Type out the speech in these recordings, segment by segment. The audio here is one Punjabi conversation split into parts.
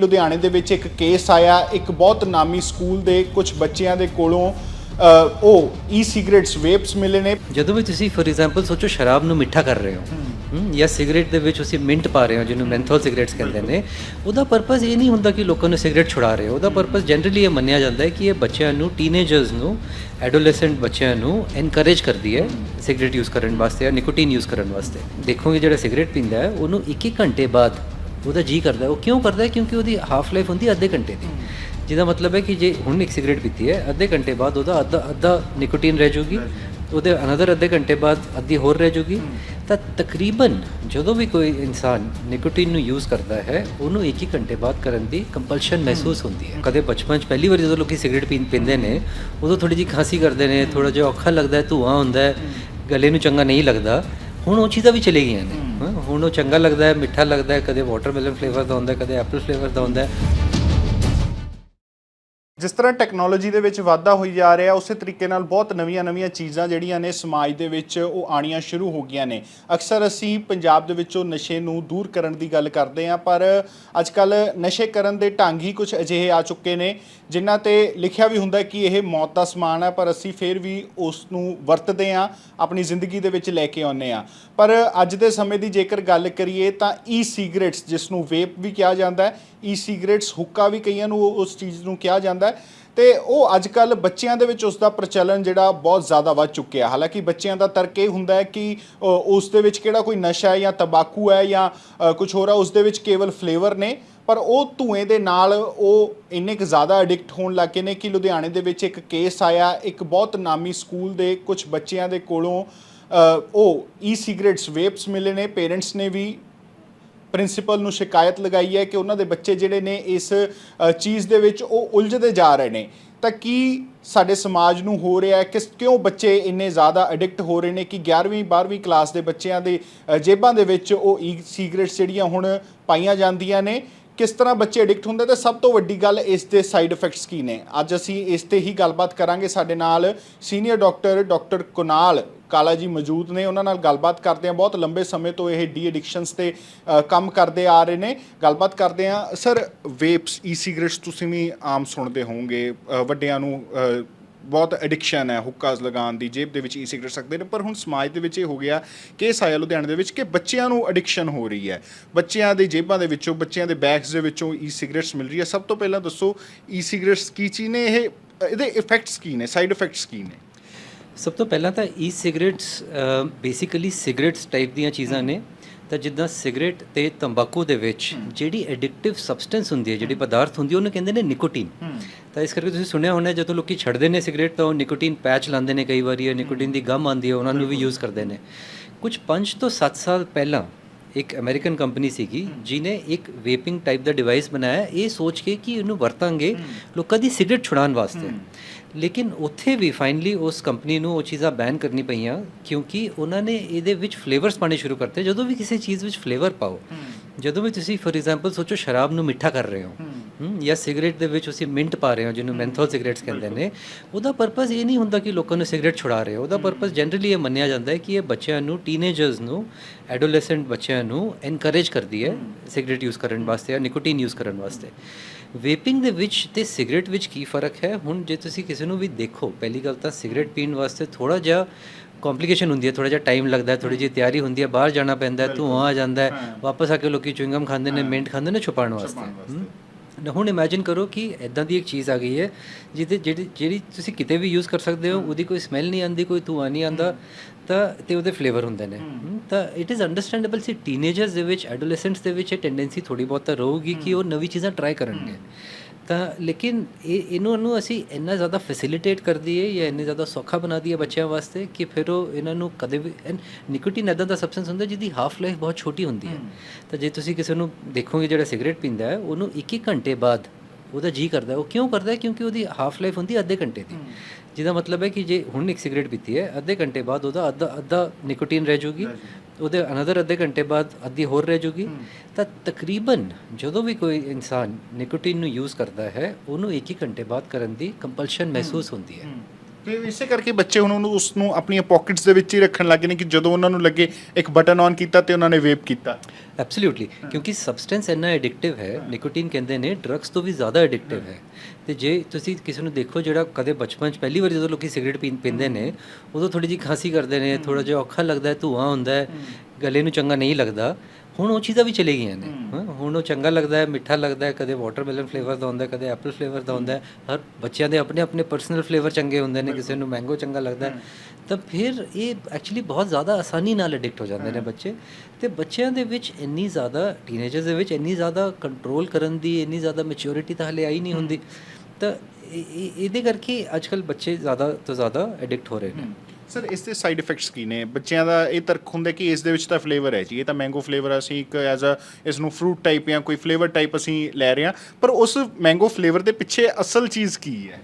ਲੁਧਿਆਣੇ ਦੇ ਵਿੱਚ ਇੱਕ ਕੇਸ ਆਇਆ ਇੱਕ ਬਹੁਤ ਨਾਮੀ ਸਕੂਲ ਦੇ ਕੁਝ ਬੱਚਿਆਂ ਦੇ ਕੋਲੋਂ ਅ, ਉਹ ਈ ਸਿਗਰਟਸ ਵੇਪਸ ਮਿਲੇ ਨੇ। ਜਦੋਂ ਵੀ ਤੁਸੀਂ ਫੋਰ ਐਗਜ਼ਾਮਪਲ ਸੋਚੋ ਸ਼ਰਾਬ ਨੂੰ ਮਿੱਠਾ ਕਰ ਰਹੇ ਹੋ ਹਮ, ਜਾਂ ਸਿਗਰਟ ਦੇ ਵਿੱਚ ਤੁਸੀਂ ਮਿੰਟ ਪਾ ਰਹੇ ਹੋ ਜਿਹਨੂੰ ਮੈਂਥੋਲ ਸਿਗਰਟਸ ਕਹਿੰਦੇ ਨੇ ਉਹਦਾ ਪਰਪਸ ਇਹ ਨਹੀਂ ਹੁੰਦਾ ਕਿ ਲੋਕਾਂ ਨੂੰ ਸਿਗਰਟ ਛੁਡਾ ਰਹੇ ਹੋ। ਉਹਦਾ ਪਰਪਸ ਜਨਰਲੀ ਇਹ ਮੰਨਿਆ ਜਾਂਦਾ ਹੈ ਕਿ ਇਹ ਬੱਚਿਆਂ ਨੂੰ ਟੀਨੇਜਰਸ ਨੂੰ ਐਡੋਲੈਸੈਂਟ ਬੱਚਿਆਂ ਨੂੰ ਐਨਕਰੇਜ ਕਰਦੀ ਹੈ ਸਿਗਰਟ ਯੂਜ਼ ਕਰਨ ਵਾਸਤੇ ਜਾਂ ਨਿਕੋਟੀਨ ਯੂਜ਼ ਕਰਨ ਵਾਸਤੇ। ਦੇਖੋਗੇ ਜਿਹੜਾ ਸਿਗਰਟ ਪੀਂਦਾ ਹੈ ਉਹਨੂੰ 1-1 ਘੰਟੇ ਬਾਅਦ ਉਹਦਾ ਜੀ ਕਰਦਾ। ਉਹ ਕਿਉਂ ਕਰਦਾ ਕਿਉਂਕਿ ਉਹਦੀ ਹਾਫ ਲਾਈਫ ਹੁੰਦੀ ਅੱਧੇ ਘੰਟੇ ਦੀ। ਜਿਹਦਾ ਮਤਲਬ ਹੈ ਕਿ ਜੇ ਹੁਣ ਇੱਕ ਸਿਗਰਟ ਪੀਤੀ ਹੈ ਅੱਧੇ ਘੰਟੇ ਬਾਅਦ ਉਹਦਾ ਅੱਧਾ ਅੱਧਾ ਨਿਕੋਟੀਨ ਰਹਿ ਜਾਊਗੀ। ਉਹਦੇ ਅਨਦਰ ਅੱਧੇ ਘੰਟੇ ਬਾਅਦ ਅੱਧੀ ਹੋਰ ਰਹਿ ਜਾਊਗੀ। ਤਾਂ ਤਕਰੀਬਨ ਜਦੋਂ ਵੀ ਕੋਈ ਇਨਸਾਨ ਨਿਕੋਟੀਨ ਨੂੰ ਯੂਜ਼ ਕਰਦਾ ਹੈ ਉਹਨੂੰ ਇੱਕ ਹੀ ਘੰਟੇ ਬਾਅਦ ਕਰਨ ਦੀ ਕੰਪਲਸ਼ਨ ਮਹਿਸੂਸ ਹੁੰਦੀ ਹੈ। ਕਦੇ ਬਚਪਨ 'ਚ ਪਹਿਲੀ ਵਾਰ ਜਦੋਂ ਲੋਕੀ ਸਿਗਰਟ ਪੀਂ ਪੀਂਦੇ ਨੇ ਉਦੋਂ ਥੋੜੀ ਜਿਹੀ ਖਾਂਸੀ ਕਰਦੇ ਨੇ ਥੋੜਾ ਜਿਹਾ ਔਖਾ ਲੱਗਦਾ ਹੈ ਧੂਆਂ ਹੁੰਦਾ ਹੈ ਗਲੇ ਨੂੰ ਚੰਗਾ ਨਹੀਂ ਲੱਗਦਾ। ਹੁਣ ਉਹ ਚੀਜ਼ਾਂ ਵੀ ਚਲੇ ਗਈਆਂ ਨੇ। ਹੁਣ ਉਹ ਚੰਗਾ ਲੱਗਦਾ ਹੈ, ਮਿੱਠਾ ਲੱਗਦਾ ਹੈ, ਕਦੇ ਵਾਟਰਮੈਲਨ ਫਲੇਵਰ ਦਾ ਹੁੰਦਾ ਕਦੇ ਐਪਲ ਫਲੇਵਰ ਦਾ ਹੁੰਦਾ ਜਿਸ ਤਰ੍ਹਾਂ ਟੈਕਨੋਲੋਜੀ ਦੇ ਵਿੱਚ ਵਾਧਾ ਹੋਈ ਜਾ ਰਿਹਾ, ਉਸੇ ਤਰੀਕੇ ਨਾਲ ਬਹੁਤ ਨਵੀਆਂ-ਨਵੀਆਂ ਚੀਜ਼ਾਂ ਜਿਹੜੀਆਂ ਨੇ ਸਮਾਜ ਦੇ ਵਿੱਚ ਉਹ ਆਣੀਆਂ ਸ਼ੁਰੂ ਹੋ ਗਈਆਂ ਨੇ। ਅਕਸਰ ਅਸੀਂ ਪੰਜਾਬ ਦੇ ਵਿੱਚੋਂ ਨਸ਼ੇ ਨੂੰ ਦੂਰ ਕਰਨ ਦੀ ਗੱਲ ਕਰਦੇ ਹਾਂ, ਪਰ ਅੱਜਕੱਲ ਨਸ਼ੇ ਕਰਨ ਦੇ ਢੰਗ ਹੀ ਕੁਝ ਅਜਿਹੇ ਆ ਚੁੱਕੇ ਨੇ, ਜਿਨ੍ਹਾਂ ਤੇ ਲਿਖਿਆ ਵੀ ਹੁੰਦਾ ਕਿ ਇਹ ਮੌਤ ਦਾ ਸਮਾਨ ਹੈ ਪਰ ਅਸੀਂ ਫਿਰ ਵੀ ਉਸ ਨੂੰ ਵਰਤਦੇ ਹਾਂ, ਆਪਣੀ ਜ਼ਿੰਦਗੀ ਦੇ ਵਿੱਚ ਲੈ ਕੇ ਆਉਂਦੇ ਹਾਂ। ਪਰ ਅੱਜ ਦੇ ਸਮੇਂ ਦੀ ਜੇਕਰ ਗੱਲ ਕਰੀਏ ਤਾਂ ਈ ਸਿਗਰਟਸ ਜਿਸ ਨੂੰ ਵੇਪ ਵੀ ਕਿਹਾ ਜਾਂਦਾ ਹੈ ਈ ਸਿਗਰਟਸ ਹੁੱਕਾ ਵੀ ਕਈਆਂ ਨੂੰ ਉਸ ਚੀਜ਼ ਨੂੰ ਕਿਹਾ ਜਾਂਦਾ ਹੈ। ਤੇ ਉਹ ਅੱਜ ਕੱਲ ਬੱਚਿਆਂ ਦੇ ਵਿੱਚ ਉਸ ਦਾ ਪ੍ਰਚਲਨ ਜਿਹੜਾ ਬਹੁਤ ਜ਼ਿਆਦਾ ਵੱਧ ਚੁੱਕਿਆ। ਹਾਲਾਂਕਿ ਬੱਚਿਆਂ ਦਾ ਤਰਕ ਇਹ ਹੁੰਦਾ ਹੈ ਕਿ ਅ, ਉਸ ਦੇ ਵਿੱਚ ਕਿਹੜਾ ਕੋਈ ਨਸ਼ਾ ਹੈ ਜਾਂ ਤੰਬਾਕੂ ਹੈ ਜਾਂ ਕੁਝ ਹੋਰ ਹੈ ਉਸ ਦੇ ਵਿੱਚ ਕੇਵਲ ਫਲੇਵਰ ਨੇ। ਪਰ ਉਹ ਧੂਏ ਦੇ ਨਾਲ ਉਹ ਇੰਨੇ ਕੁ ਜ਼ਿਆਦਾ ਐਡਿਕਟ ਹੋਣ ਲੱਗੇ ਨੇ ਕਿ ਲੁਧਿਆਣੇ ਦੇ ਵਿੱਚ ਇੱਕ ਕੇਸ ਆਇਆ। ਇੱਕ ਬਹੁਤ ਨਾਮੀ ਸਕੂਲ ਦੇ ਕੁਝ ਬੱਚਿਆਂ ਦੇ ਕੋਲੋਂ ਉਹ ਈ ਸਿਗਰਟਸ ਵੇਪਸ ਮਿਲੇ ਨੇ। ਪੇਰੈਂਟਸ ਨੇ ਵੀ ਪ੍ਰਿੰਸੀਪਲ ਨੂੰ ਸ਼ਿਕਾਇਤ ਲਗਾਈ ਹੈ ਕਿ ਉਹਨਾਂ ਦੇ ਬੱਚੇ ਜਿਹੜੇ ਨੇ ਇਸ ਚੀਜ਼ ਦੇ ਵਿੱਚ ਉਹ ਉਲਝਦੇ ਜਾ ਰਹੇ ਨੇ। ਤਾਂ ਕੀ ਸਾਡੇ ਸਮਾਜ ਨੂੰ ਹੋ ਰਿਹਾ ਹੈ? ਕਿਸ, ਕਿਉਂ ਬੱਚੇ ਇੰਨੇ ਜ਼ਿਆਦਾ ਐਡਿਕਟ ਹੋ ਰਹੇ ਨੇ ਕਿ 11ਵੀਂ 12ਵੀਂ ਕਲਾਸ ਦੇ ਬੱਚਿਆਂ ਦੇ ਜੇਬਾਂ ਦੇ ਵਿੱਚ ਉਹ ਈ ਸਿਗਰਟਸ ਜਿਹੜੀਆਂ ਹੁਣ ਪਾਈਆਂ ਜਾਂਦੀਆਂ ਨੇ, ਕਿਸ ਤਰ੍ਹਾਂ ਬੱਚੇ ਐਡਿਕਟ ਹੁੰਦੇ? ਤੇ ਸਭ ਤੋਂ ਵੱਡੀ ਗੱਲ ਇਸ ਦੇ ਸਾਈਡ ਇਫੈਕਟਸ ਕੀ ਨੇ? ਅੱਜ ਅਸੀਂ ਇਸ ਤੇ ਹੀ ਗੱਲਬਾਤ ਕਰਾਂਗੇ। ਸਾਡੇ ਨਾਲ ਸੀਨੀਅਰ ਡਾਕਟਰ ਡਾਕਟਰ ਕੁਨਾਲ ਕਾਲਾ ਜੀ ਮੌਜੂਦ ਨੇ, ਉਹਨਾਂ ਨਾਲ ਗੱਲਬਾਤ ਕਰਦੇ ਹਾਂ। ਬਹੁਤ ਲੰਬੇ ਸਮੇਂ ਤੋਂ ਇਹ ਡੀ ਐਡਿਕਸ਼ਨਸ ਤੇ ਕੰਮ ਕਰਦੇ ਆ ਰਹੇ ਨੇ। ਗੱਲਬਾਤ ਕਰਦੇ ਹਾਂ। ਸਰ, ਵੇਪਸ, ਈ ਸਿਗਰਟਸ ਤੁਸੀਂ ਵੀ ਆਮ ਸੁਣਦੇ ਹੋਵੋਗੇ। ਵੱਡਿਆਂ ਨੂੰ ਬਹੁਤ ਐਡਿਕਸ਼ਨ ਹੈ ਹੁੱਕਾਜ਼ ਲਗਾਉਣ ਦੀ। ਜੇਬ ਦੇ ਵਿੱਚ ਈ ਸਿਗਰਟ ਸਕਦੇ ਨੇ। ਪਰ ਹੁਣ ਸਮਾਜ ਦੇ ਵਿੱਚ ਇਹ ਹੋ ਗਿਆ ਕੇਸ ਆਇਆ ਲੁਧਿਆਣੇ ਦੇ ਵਿੱਚ ਕਿ ਬੱਚਿਆਂ ਨੂੰ ਐਡਿਕਸ਼ਨ ਹੋ ਰਹੀ ਹੈ। ਬੱਚਿਆਂ ਦੇ ਜੇਬਾਂ ਦੇ ਵਿੱਚੋਂ, ਬੱਚਿਆਂ ਦੇ ਬੈਗਸ ਦੇ ਵਿੱਚੋਂ ਈ ਸਿਗਰਟਸ ਮਿਲ ਰਹੀ ਹੈ। ਸਭ ਤੋਂ ਪਹਿਲਾਂ ਦੱਸੋ, ਈ ਸਿਗਰਟਸ ਕੀ ਚੀਜ਼ ਨੇ? ਇਹ, ਇਹਦੇ ਇਫੈਕਟਸ ਕੀ ਨੇ? ਸਾਈਡ ਇਫੈਕਟਸ ਕੀ ਨੇ? ਸਭ ਤੋਂ ਪਹਿਲਾਂ ਤਾਂ ਈ ਸਿਗਰਟਸ ਬੇਸਿਕਲੀ ਸਿਗਰਟਸ ਟਾਈਪ ਦੀਆਂ ਚੀਜ਼ਾਂ ਨੇ। ਤਾਂ ਜਿੱਦਾਂ ਸਿਗਰਟ ਤੇ ਤੰਬਾਕੂ ਦੇ ਵਿੱਚ ਜਿਹੜੀ ਐਡਿਕਟਿਵ ਸਬਸਟੈਂਸ ਹੁੰਦੀ ਹੈ ਜਿਹੜੀ ਪਦਾਰਥ ਹੁੰਦੀ ਹੈ ਉਹਨੂੰ ਕਹਿੰਦੇ ਨੇ ਨਿਕੋਟੀਨ ਤਾਂ ਇਸ ਕਰਕੇ ਤੁਸੀਂ ਸੁਣਿਆ ਹੋਣਾ ਜਦੋਂ ਲੋਕੀ ਛੱਡਦੇ ਨੇ ਸਿਗਰਟ ਤਾਂ ਉਹ ਨਿਕੋਟੀਨ ਪੈਚ ਲਾਉਂਦੇ ਨੇ ਕਈ ਵਾਰੀ ਜਾਂ ਨਿਕੋਟੀਨ ਦੀ ਗਮ ਆਉਂਦੀ ਹੈ ਉਹਨਾਂ ਨੂੰ ਵੀ ਯੂਜ਼ ਕਰਦੇ ਨੇ। ਕੁਝ 5 ਤੋਂ 7 ਸਾਲ ਪਹਿਲਾਂ ਇੱਕ ਅਮਰੀਕਨ ਕੰਪਨੀ ਸੀਗੀ ਜਿਨੇ ਇੱਕ ਵੇਪਿੰਗ ਟਾਈਪ ਦਾ ਡਿਵਾਈਸ ਬਣਾਇਆ। ਇਹ ਸੋਚ ਕੇ ਕਿ ਇਹਨੂੰ ਵਰਤਾਂਗੇ ਲੋਕਾਂ ਦੀ ਸਿਗਰਟ ਛੁਡਾਉਣ ਵਾਸਤੇ। ਲੇਕਿਨ ਉੱਥੇ ਵੀ ਫਾਈਨਲੀ ਉਸ ਕੰਪਨੀ ਨੂੰ ਉਹ ਚੀਜ਼ਾਂ ਬੈਨ ਕਰਨੀ ਪਈਆਂ ਕਿਉਂਕਿ ਉਹਨਾਂ ਨੇ ਇਹਦੇ ਵਿੱਚ ਫਲੇਵਰਸ ਪਾਣੇ ਸ਼ੁਰੂ ਕਰਤੇ। ਜਦੋਂ ਵੀ ਕਿਸੇ ਚੀਜ਼ ਵਿੱਚ ਫਲੇਵਰ ਪਾਓ ਜਦੋਂ ਵੀ ਤੁਸੀਂ ਫੋਰ ਐਗਜ਼ਾਮਪਲ ਸੋਚੋ ਸ਼ਰਾਬ ਨੂੰ ਮਿੱਠਾ ਕਰ ਰਹੇ ਹੋ। ਜਾਂ ਸਿਗਰਟ ਦੇ ਵਿੱਚ ਤੁਸੀਂ ਮਿੰਟ ਪਾ ਰਹੇ ਹੋ ਜਿਹਨੂੰ ਮੈਂਥੋਲ ਸਿਗਰਟਸ ਕਹਿੰਦੇ ਨੇ। ਉਹਦਾ ਪਰਪਸ ਇਹ ਨਹੀਂ ਹੁੰਦਾ ਕਿ ਲੋਕਾਂ ਨੂੰ ਸਿਗਰਟ ਛੁਡਾ ਰਹੇ ਹੋ। ਉਹਦਾ ਪਰਪਸ ਜਨਰਲੀ ਇਹ ਮੰਨਿਆ ਜਾਂਦਾ ਹੈ ਕਿ ਇਹ ਬੱਚਿਆਂ ਨੂੰ ਟੀਨੇਜਰਸ ਨੂੰ ਐਡੋਲੈਸੈਂਟ ਬੱਚਿਆਂ ਨੂੰ ਐਨਕਰੇਜ ਕਰਦੀ ਹੈ ਸਿਗਰਟ ਯੂਜ਼ ਕਰਨ ਵਾਸਤੇ ਜਾਂ ਨਿਕੋਟੀਨ ਯੂਜ਼ ਕਰਨ ਵਾਸਤੇ। ਵੇਪਿੰਗ ਦੇ ਵਿੱਚ ਤੇ ਸਿਗਰਟ ਵਿੱਚ ਕੀ ਫ਼ਰਕ ਹੈ? ਹੁਣ ਜੇ ਤੁਸੀਂ ਕਿਸੇ ਨੂੰ ਵੀ ਦੇਖੋ ਪਹਿਲੀ ਗੱਲ ਤਾਂ ਸਿਗਰਟ ਪੀਣ ਵਾਸਤੇ ਥੋੜਾ ਜਿਹਾ ਕੰਪਲਿਕੇਸ਼ਨ ਹੁੰਦੀ ਹੈ ਥੋੜਾ ਜਿਹਾ ਟਾਈਮ ਲੱਗਦਾ ਹੈ ਥੋੜੀ ਜਿਹੀ ਤਿਆਰੀ ਹੁੰਦੀ ਹੈ ਬਾਹਰ ਜਾਣਾ ਪੈਂਦਾ ਹੈ ਧੂਆਂ ਆ ਜਾਂਦਾ ਹੈ ਵਾਪਸ ਆ ਕੇ ਲੋਕੀ ਚੁਇੰਗਮ ਖਾਂਦੇ ਨੇ ਮਿੰਟ ਖਾਂਦੇ ਨੇ ਛੁਪਾਉਣ ਵਾਸਤੇ। ਹੁਣ ਇਮੇਜਿਨ ਕਰੋ ਕਿ ਇਦਾਂ ਦੀ ਇੱਕ ਚੀਜ਼ ਆ ਗਈ ਹੈ ਜਿਹਦੇ ਜਿਹੜੀ ਜਿਹੜੀ ਤੁਸੀਂ ਕਿਤੇ ਵੀ ਯੂਜ਼ ਕਰ ਸਕਦੇ ਹੋ ਉਹਦੀ ਕੋਈ ਸਮੈਲ ਨਹੀਂ ਆਉਂਦੀ ਕੋਈ ਧੂਆਂ ਨਹੀਂ ਆਉਂਦਾ ਤਾਂ ਤੇ ਉਹਦੇ ਫਲੇਵਰ ਹੁੰਦੇ ਨੇ। ਤਾਂ ਇਟ ਇਜ਼ ਅੰਡਰਸਟੈਂਡੇਬਲ ਸੀ ਟੀਨੇਜਰਸ ਦੇ ਵਿੱਚ ਐਡੋਲੈਸੈਂਟਸ ਦੇ ਵਿੱਚ ਇਹ ਟੈਂਡੈਂਸੀ ਥੋੜੀ ਬਹੁਤ ਤਾਂ ਰਹੂਗੀ ਕਿ ਉਹ ਨਵੀਂ ਚੀਜ਼ਾਂ ਟਰਾਈ ਕਰਨਗੇ। ਤਾਂ ਲੇਕਿਨ ਇਹ ਇਹਨੂੰ ਨੂੰ ਅਸੀਂ ਇੰਨਾ ਜ਼ਿਆਦਾ ਫੈਸਿਲਿਟੇਟ ਕਰ ਦਈਏ ਜਾਂ ਇੰਨੇ ਜ਼ਿਆਦਾ ਸੌਖਾ ਬਣਾ ਦਈਏ ਬੱਚਿਆਂ ਵਾਸਤੇ ਕਿ ਫਿਰ ਉਹ ਇਹਨਾਂ ਨੂੰ ਕਦੇ ਵੀ ਨਿਕੋਟਿਨ ਇਦਾਂ ਦਾ ਸਬਸਟੈਂਸ ਹੁੰਦਾ ਜਿਹਦੀ ਹਾਫ ਲਾਈਫ ਬਹੁਤ ਛੋਟੀ ਹੁੰਦੀ ਹੈ। ਤਾਂ ਜੇ ਤੁਸੀਂ ਕਿਸੇ ਨੂੰ ਦੇਖੋਗੇ ਜਿਹੜਾ ਸਿਗਰਟ ਪੀਂਦਾ ਹੈ ਉਹਨੂੰ 1-1 ਘੰਟੇ ਬਾਅਦ ਉਹਦਾ ਜੀ ਕਰਦਾ। ਉਹ ਕਿਉਂ ਕਰਦਾ ਕਿਉਂਕਿ ਉਹਦੀ ਹਾਫ ਲਾਈਫ ਹੁੰਦੀ ਹੈ ਅੱਧੇ ਘੰਟੇ ਦੀ। ਜਿਹਦਾ ਮਤਲਬ ਹੈ ਕਿ ਜੇ ਹੁਣ ਇੱਕ ਸਿਗਰਟ ਪੀਤੀ ਹੈ ਅੱਧੇ ਘੰਟੇ ਬਾਅਦ ਉਹਦਾ ਅੱਧਾ ਅੱਧਾ ਨਿਕੋਟੀਨ ਰਹਿ ਜਾਊਗੀ ਉਹਦੇ ਅਨਦਰ ਅੱਧੇ ਘੰਟੇ ਬਾਅਦ ਅੱਧੀ ਹੋਰ ਰਹਿ ਜਾਊਗੀ ਤਾਂ ਤਕਰੀਬਨ ਜਦੋਂ ਵੀ ਕੋਈ ਇਨਸਾਨ ਨਿਕੋਟੀਨ ਨੂੰ ਯੂਜ਼ ਕਰਦਾ ਹੈ ਉਹਨੂੰ ਇੱਕ ਹੀ ਘੰਟੇ ਬਾਅਦ ਕਰਨ ਦੀ ਕੰਪਲਸ਼ਨ ਮਹਿਸੂਸ ਹੁੰਦੀ ਹੈ। ਤੇ ਇਸੇ ਕਰਕੇ ਬੱਚੇ ਹੁਣ ਉਹਨੂੰ ਉਸ ਨੂੰ ਆਪਣੀਆਂ ਪਾਕਟਸ ਦੇ ਵਿੱਚ ਹੀ ਰੱਖਣ ਲੱਗੇ ਨੇ ਕਿ ਜਦੋਂ ਉਹਨਾਂ ਨੂੰ ਲੱਗੇ ਇੱਕ ਬਟਨ ਔਨ ਕੀਤਾ ਤੇ ਉਹਨਾਂ ਨੇ ਵੇਪ ਕੀਤਾ। ਐਬਸੋਲੂਟਲੀ ਕਿਉਂਕਿ ਸਬਸਟੈਂਸ ਇੰਨਾ ਐਡਿਕਟਿਵ ਹੈ ਨਿਕੋਟੀਨ ਕਹਿੰਦੇ ਨੇ ਡਰੱਗਸ ਤੋਂ ਵੀ ਜ਼ਿਆਦਾ ਐਡਿਕਟਿਵ ਹੈ। ਤੇ ਜੇ ਤੁਸੀਂ ਕਿਸੇ ਨੂੰ ਦੇਖੋ ਜਿਹੜਾ ਕਦੇ ਬਚਪਨ 'ਚ ਪਹਿਲੀ ਵਾਰ ਜਦੋਂ ਲੋਕੀ ਸਿਗਰਟ ਪੀਂਦੇ ਨੇ ਉਦੋਂ ਥੋੜੀ ਜਿਹੀ ਖਾਂਸੀ ਕਰਦੇ ਨੇ ਥੋੜਾ ਜਿਹਾ ਔਖਾ ਲੱਗਦਾ ਹੈ ਧੂਆਂ ਹੁੰਦਾ ਹੈ। ਗਲੇ ਨੂੰ ਚੰਗਾ ਨਹੀਂ ਲੱਗਦਾ। ਹੁਣ ਉਹ ਚੀਜ਼ਾਂ ਵੀ ਚਲੇ ਗਈਆਂ ਨੇ। ਹੁਣ ਉਹ ਚੰਗਾ ਲੱਗਦਾ ਹੈ ਮਿੱਠਾ ਲੱਗਦਾ ਹੈ ਕਦੇ ਵਾਟਰਮੈਲਨ ਫਲੇਵਰ ਦਾ ਹੁੰਦਾ ਹੈ ਕਦੇ ਐਪਲ ਫਲੇਵਰ ਦਾ ਹੁੰਦਾ ਹੈ। ਹਰ ਬੱਚਿਆਂ ਦੇ ਆਪਣੇ ਆਪਣੇ ਪਰਸਨਲ ਫਲੇਵਰ ਚੰਗੇ ਹੁੰਦੇ ਨੇ ਕਿਸੇ ਨੂੰ ਮੈਂਗੋ ਚੰਗਾ ਲੱਗਦਾ ਤਾਂ ਫਿਰ ਇਹ ਐਕਚੁਅਲੀ ਬਹੁਤ ਜ਼ਿਆਦਾ ਆਸਾਨੀ ਨਾਲ ਐਡਿਕਟ ਹੋ ਜਾਂਦੇ ਨੇ ਬੱਚੇ। ਤੇ ਬੱਚਿਆਂ ਦੇ ਵਿੱਚ ਇੰਨੀ ਜ਼ਿਆਦਾ ਟੀਨੇਜਰਸ ਦੇ ਵਿੱਚ ਇੰਨੀ ਜ਼ਿਆਦਾ ਕੰਟਰੋਲ ਕਰਨ ਦੀ ਇੰਨੀ ਜ਼ਿਆਦਾ ਮੈਚੁਰਿਟੀ ਤਾਂ ਹਲੇ ਆਈ ਨਹੀਂ ਹੁੰਦੀ। ਤਾਂ ਇਹ- ਇਹ- ਇਹਦੇ ਕਰਕੇ ਅੱਜਕੱਲ ਬੱਚੇ ਜ਼ਿਆਦਾ ਤੋਂ ਜ਼ਿਆਦਾ ਐਡਿਕਟ ਹੋ ਰਹੇ ਨੇ। ਸਰ ਇਸ ਦੇ ਸਾਈਡ ਇਫੈਕਟਸ ਕੀ ਨੇ? ਬੱਚਿਆਂ ਦਾ ਇਹ ਤਰਕ ਹੁੰਦਾ ਕਿ ਇਸ ਦੇ ਵਿੱਚ ਤਾਂ ਫਲੇਵਰ ਹੈ ਜੀ, ਇਹ ਤਾਂ ਮੈਂਗੋ ਫਲੇਵਰ ਅਸੀਂ ਇੱਕ ਐਜ਼ ਅ ਇਸ ਨੂੰ ਫਰੂਟ ਟਾਈਪ ਜਾਂ ਕੋਈ ਫਲੇਵਰ ਟਾਈਪ ਅਸੀਂ ਲੈ ਰਹੇ ਹਾਂ, ਪਰ ਉਸ ਮੈਂਗੋ ਫਲੇਵਰ ਦੇ ਪਿੱਛੇ ਅਸਲ ਚੀਜ਼ ਕੀ ਹੈ?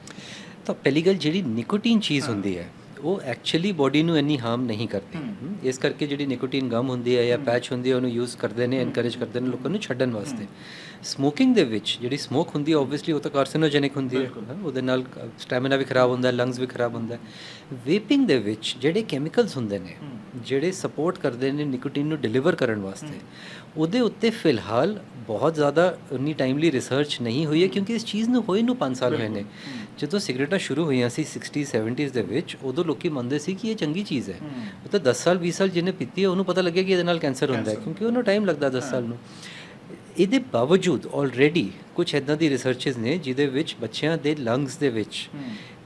ਤਾਂ ਪਹਿਲੀ ਗੱਲ ਜਿਹੜੀ ਨਿਕੋਟੀਨ ਚੀਜ਼ ਹੁੰਦੀ ਹੈ ਉਹ ਐਕਚੁਅਲੀ ਬਾਡੀ ਨੂੰ ਇੰਨੀ ਹਾਰਮ ਨਹੀਂ ਕਰਦੀ। ਇਸ ਕਰਕੇ ਜਿਹੜੀ ਨਿਕੋਟੀਨ ਗਮ ਹੁੰਦੀ ਹੈ ਜਾਂ ਪੈਚ ਹੁੰਦੀ ਹੈ ਉਹਨੂੰ ਯੂਜ਼ ਕਰਦੇ ਨੇ ਐਨਕਰੇਜ ਕਰਦੇ ਨੇ ਲੋਕਾਂ ਨੂੰ ਛੱਡਣ ਵਾਸਤੇ। ਸਮੋਕਿੰਗ ਦੇ ਵਿੱਚ ਜਿਹੜੀ ਸਮੋਕ ਹੁੰਦੀ ਹੈ ਆਬਵੀਅਸਲੀ ਉਹ ਤਾਂ ਕਾਰਸਿਨੋਜੈਨਿਕ ਹੁੰਦੀ ਹੈ। ਹਾਂ, ਉਹਦੇ ਨਾਲ ਸਟੈਮਿਨਾ ਵੀ ਖਰਾਬ ਹੁੰਦਾ ਹੈ ਲੰਗਸ ਵੀ ਖਰਾਬ ਹੁੰਦਾ। ਹੈ ਵੇਪਿੰਗ ਦੇ ਵਿੱਚ ਜਿਹੜੇ ਕੈਮੀਕਲਸ ਹੁੰਦੇ ਨੇ ਜਿਹੜੇ ਸਪੋਰਟ ਕਰਦੇ ਨੇ ਨਿਕੋਟੀਨ ਨੂੰ ਡਿਲੀਵਰ ਕਰਨ ਵਾਸਤੇ ਉਹਦੇ ਉੱਤੇ ਫਿਲਹਾਲ ਬਹੁਤ ਜ਼ਿਆਦਾ ਉਨੀ ਟਾਈਮਲੀ ਰਿਸਰਚ ਨਹੀਂ ਹੋਈ ਹੈ ਕਿਉਂਕਿ ਇਸ ਚੀਜ਼ ਨੂੰ ਹੋਏ ਨੂੰ 5 ਸਾਲ ਹੋਏ ਨੇ। ਜਦੋਂ ਸਿਗਰਟਾਂ ਸ਼ੁਰੂ ਹੋਈਆਂ ਸੀ 60 70s ਦੇ ਵਿੱਚ ਉਦੋਂ ਲੋਕੀ ਮੰਨਦੇ ਸੀ ਕਿ ਇਹ ਚੰਗੀ ਚੀਜ਼ ਹੈ। ਉਹ ਤਾਂ 10 ਸਾਲ 20 ਸਾਲ ਜਿਹਨੇ ਪੀਤੀ ਹੈ ਉਹਨੂੰ ਪਤਾ ਲੱਗਿਆ ਕਿ ਇਹਦੇ ਨਾਲ ਕੈਂਸਰ ਹੁੰਦਾ ਹੈ ਕਿਉਂਕਿ ਉਹਨੂੰ ਟਾਈਮ ਲੱਗਦਾ 10 ਸਾਲ ਨੂੰ। ਇਹਦੇ ਬਾਵਜੂਦ ਆਲਰੇਡੀ ਕੁਝ ਇਦਾਂ ਦੀ ਰਿਸਰਚਸ ਨੇ ਜਿਹਦੇ ਵਿੱਚ ਬੱਚਿਆਂ ਦੇ ਲੰਗਸ ਦੇ ਵਿੱਚ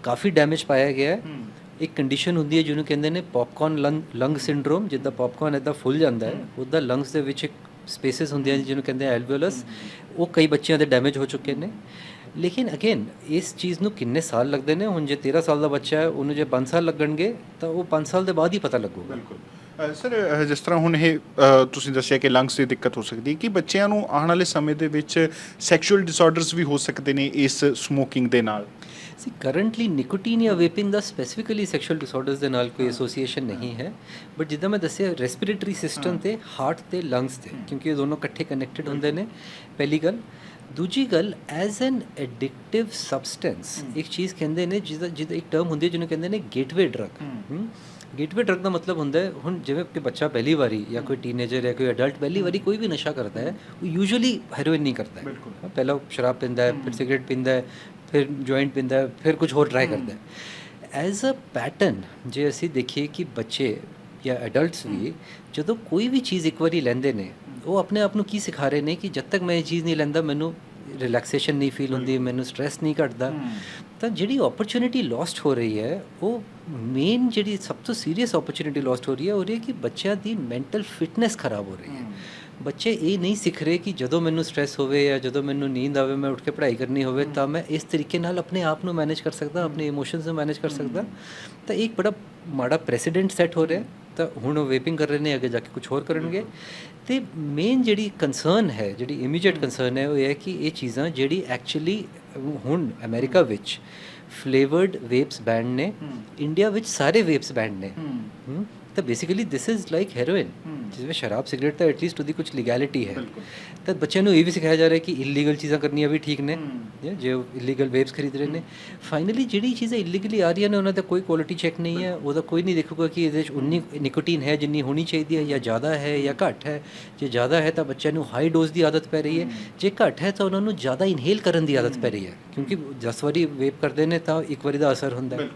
ਕਾਫੀ ਡੈਮੇਜ ਪਾਇਆ ਗਿਆ ਹੈ। ਇੱਕ ਕੰਡੀਸ਼ਨ ਹੁੰਦੀ ਹੈ ਜਿਹਨੂੰ ਕਹਿੰਦੇ ਨੇ ਪੌਪਕਾਰਨ ਲੰਗ ਲੰਗ ਸਿੰਡਰੋਮ ਜਿੱਦਾਂ ਪੌਪਕਾਰਨ ਇਦਾਂ ਫੁੱਲ ਜਾਂਦਾ ਹੈ ਉਹਦਾ ਲੰਗਸ ਦੇ ਵਿੱਚ ਇੱਕ ਸਪੇਸਿਸ ਹੁੰਦੀਆਂ ਜਿਹਨੂੰ ਕਹਿੰਦੇ ਆ ਐਲਵੀਓਲਸ ਉਹ ਕਈ ਬੱਚਿਆਂ ਦੇ ਡੈਮੇਜ ਹੋ ਚੁੱਕੇ ਨੇ। ਲੇਕਿਨ ਅਗੇਨ ਇਸ ਚੀਜ਼ ਨੂੰ ਕਿੰਨੇ ਸਾਲ ਲੱਗਦੇ ਨੇ? ਹੁਣ ਜੇ 13 ਸਾਲ ਦਾ ਬੱਚਾ ਹੈ ਉਹਨੂੰ ਜੇ 5 ਸਾਲ ਲੱਗਣਗੇ ਤਾਂ ਉਹ 5 ਸਾਲ ਦੇ ਬਾਅਦ ਹੀ ਪਤਾ ਲੱਗੂਗਾ। ਬਿਲਕੁਲ। ਸਰ ਜਿਸ ਤਰ੍ਹਾਂ ਹੁਣ ਇਹ ਤੁਸੀਂ ਦੱਸਿਆ ਕਿ ਲੰਗਸ ਦੀ ਦਿੱਕਤ ਹੋ ਸਕਦੀ ਹੈ ਕਿ ਬੱਚਿਆਂ ਨੂੰ ਆਉਣ ਵਾਲੇ ਸਮੇਂ ਦੇ ਵਿੱਚ ਸੈਕਸ਼ੂਅਲ ਡਿਸਆਰਡਰਸ ਵੀ ਹੋ ਸਕਦੇ ਨੇ ਇਸ ਸਮੋਕਿੰਗ ਦੇ ਨਾਲ? ਸੀ ਕਰੰਟਲੀ ਨਿਕੋਟੀਨ ਜਾਂ ਵੇਪਿੰਗ ਦਾ ਸਪੈਸੀਫਿਕਲੀ ਸੈਕਸ਼ੂਅਲ ਡਿਸਆਰਡਰਸ ਦੇ ਨਾਲ ਕੋਈ ਐਸੋਸੀਏਸ਼ਨ ਨਹੀਂ ਹੈ। ਬਟ ਜਿੱਦਾਂ ਮੈਂ ਦੱਸਿਆ ਰੈਸਪੀਰੇਟਰੀ ਸਿਸਟਮ ਤੇ ਹਾਰਟ ਤੇ ਲੰਗਸ ਤੇ ਕਿਉਂਕਿ ਇਹ ਦੋਨੋਂ ਇਕੱਠੇ ਕਨੈਕਟਡ ਹੁੰਦੇ ਨੇ। ਪਹਿਲੀ ਗੱਲ। ਦੂਜੀ ਗੱਲ ਐਜ਼ ਐਨ ਐਡਿਕਟਿਵ ਸਬਸਟੈਂਸ ਇੱਕ ਚੀਜ਼ ਕਹਿੰਦੇ ਨੇ ਜਿਹਦਾ ਜਿਹਦਾ ਇੱਕ ਟਰਮ ਹੁੰਦੀ ਹੈ ਜਿਹਨੂੰ ਕਹਿੰਦੇ ਨੇ ਗੇਟਵੇ ਡਰਗ ਗੇਟਵੇ ਡਰਗ ਦਾ ਮਤਲਬ ਹੁੰਦਾ ਹੈ ਹੁਣ ਜਿਵੇਂ ਕਿ ਬੱਚਾ ਪਹਿਲੀ ਵਾਰੀ ਜਾਂ ਕੋਈ ਟੀਨੇਜਰ ਜਾਂ ਕੋਈ ਅਡਲਟ ਪਹਿਲੀ ਵਾਰੀ ਕੋਈ ਵੀ ਨਸ਼ਾ ਕਰਦਾ ਹੈ ਉਹ ਯੂਜੂਅਲੀ ਹੈਰੋਇਨ ਨਹੀਂ ਕਰਦਾ ਹੈ। ਹਾਂ, ਪਹਿਲਾਂ ਉਹ ਸ਼ਰਾਬ ਪੀਂਦਾ ਹੈ ਫਿਰ ਸਿਗਰਟ ਪੀਂਦਾ ਹੈ ਫਿਰ ਜੁਆਇੰਟ ਪੀਂਦਾ ਹੈ ਫਿਰ ਕੁਝ ਹੋਰ ਟਰਾਈ ਕਰਦਾ ਹੈ। ਐਜ਼ ਅ ਪੈਟਰਨ ਜੇ ਅਸੀਂ ਦੇਖੀਏ ਕਿ ਬੱਚੇ ਜਾਂ ਅਡਲਟਸ ਵੀ ਜਦੋਂ ਕੋਈ ਵੀ ਚੀਜ਼ ਇੱਕ ਵਾਰੀ ਲੈਂਦੇ ਨੇ ਉਹ ਆਪਣੇ ਆਪ ਨੂੰ ਕੀ ਸਿਖਾ ਰਹੇ ਨੇ ਕਿ ਜਦ ਤੱਕ ਮੈਂ ਇਹ ਚੀਜ਼ ਨਹੀਂ ਲੈਂਦਾ ਮੈਨੂੰ ਰਿਲੈਕਸੇਸ਼ਨ ਨਹੀਂ ਫੀਲ ਹੁੰਦੀ ਮੈਨੂੰ ਸਟ्रेस ਨਹੀਂ ਘਟਦਾ ਤਾਂ ਜਿਹੜੀ ਓਪਰਚੁਨਿਟੀ ਲਾਸਟ ਹੋ ਰਹੀ ਹੈ ਉਹ ਮੇਨ ਜਿਹੜੀ ਸਭ ਤੋਂ ਸੀਰੀਅਸ ਓਪਰਚੁਨਿਟੀ ਲਾਸਟ ਹੋ ਰਹੀ ਹੈ ਉਹ ਰਹੀ ਕਿ ਬੱਚਿਆਂ ਦੀ ਮੈਂਟਲ ਫਿਟਨੈਸ ਖਰਾਬ ਹੋ ਰਹੀ ਹੈ। ਬੱਚੇ ਇਹ ਨਹੀਂ ਸਿੱਖ ਰਹੇ ਕਿ ਜਦੋਂ ਮੈਨੂੰ ਸਟ्रेस ਹੋਵੇ ਜਾਂ ਜਦੋਂ ਮੈਨੂੰ ਨੀਂਦ ਆਵੇ ਮੈਂ ਉੱਠ ਕੇ ਪੜ੍ਹਾਈ ਕਰਨੀ ਹੋਵੇ ਤਾਂ ਮੈਂ ਇਸ ਤਰੀਕੇ ਨਾਲ ਆਪਣੇ ਆਪ ਨੂੰ ਮੈਨੇਜ ਕਰ ਸਕਦਾ ਆਪਣੇ ਇਮੋਸ਼ਨਸ ਨੂੰ ਮੈਨੇਜ ਕਰ ਸਕਦਾ। ਤਾਂ ਇੱਕ ਬੜਾ ਮਾੜਾ ਪ੍ਰੈਸੀਡੈਂਟ ਸੈੱਟ ਹੋ ਰਿਹਾ ਤਾਂ ਹੁਣ ਉਹ ਵੇਪਿੰਗ ਕਰ ਰਹੇ ਨੇ ਅੱਗੇ ਜਾ ਕੇ ਕੁਝ ਹੋਰ ਕਰਨਗੇ। ਤੇ ਮੇਨ ਜਿਹੜੀ ਕੰਸਰਨ ਹੈ ਜਿਹੜੀ ਇਮੀਡੀਏਟ ਕੰਸਰਨ ਹੈ ਉਹ ਇਹ ਹੈ ਕਿ ਇਹ ਚੀਜ਼ਾਂ ਜਿਹੜੀ ਐਕਚੁਅਲੀ ਹੁਣ ਅਮਰੀਕਾ ਵਿੱਚ ਫਲੇਵਰਡ ਵੇਪਸ ਬੈਂਡ ਨੇ ਇੰਡੀਆ ਵਿੱਚ ਸਾਰੇ ਵੇਪਸ ਬੈਂਡ ਨੇ। Basically this is like heroin ਜਿਸ ਵਿੱਚ ਸ਼ਰਾਬ ਸਿਗਰਟ ਤਾਂ ਐਟਲੀਸਟ ਉਹਦੀ ਕੁਝ ਲੀਗੈਲਿਟੀ ਹੈ ਤਾਂ ਬੱਚਿਆਂ ਨੂੰ ਇਹ ਵੀ ਸਿਖਾਇਆ ਜਾ ਰਿਹਾ ਕਿ ਇਲੀਗਲ ਚੀਜ਼ਾਂ ਕਰਨੀਆਂ ਵੀ ਠੀਕ ਨੇ ਜੇ- ਇਲੀਗਲ ਵੇਪਸ ਖਰੀਦ ਰਹੇ ਨੇ ਫਾਈਨਲੀ ਜਿਹੜੀ ਚੀਜ਼ਾਂ ਇਲੀਗਲੀ ਆ ਰਹੀਆਂ ਨੇ ਉਹਨਾਂ ਦਾ ਕੋਈ ਕੁਆਲਿਟੀ ਚੈੱਕ ਨਹੀਂ ਹੈ ਉਹਦਾ ਕੋਈ ਨਹੀਂ ਦੇਖੂਗਾ ਕਿ ਇਹਦੇ ਵਿੱਚ ਉਨੀ ਨਿਕੋਟੀਨ ਹੈ ਜਿੰਨੀ ਹੋਣੀ ਚਾਹੀਦੀ ਹੈ ਜਾਂ ਜ਼ਿਆਦਾ ਹੈ ਜਾਂ ਘੱਟ ਹੈ ਜੇ ਜ਼ਿਆਦਾ ਹੈ ਤਾਂ ਬੱਚਿਆਂ ਨੂੰ ਹਾਈ ਡੋਜ਼ ਦੀ ਆਦਤ ਪੈ ਰਹੀ ਹੈ ਜੇ ਘੱਟ ਹੈ ਤਾਂ ਉਹਨਾਂ ਨੂੰ ਜ਼ਿਆਦਾ ਇਨਹੇਲ ਕਰਨ ਦੀ ਆਦਤ ਪੈ ਰਹੀ ਹੈ ਕਿਉਂਕਿ 10 ਵਾਰੀ ਵੇਪ ਕਰਦੇ ਨੇ ਤਾਂ ਇੱਕ ਵਾਰੀ ਦਾ ਅਸਰ ਹੁੰਦਾ ਹੈ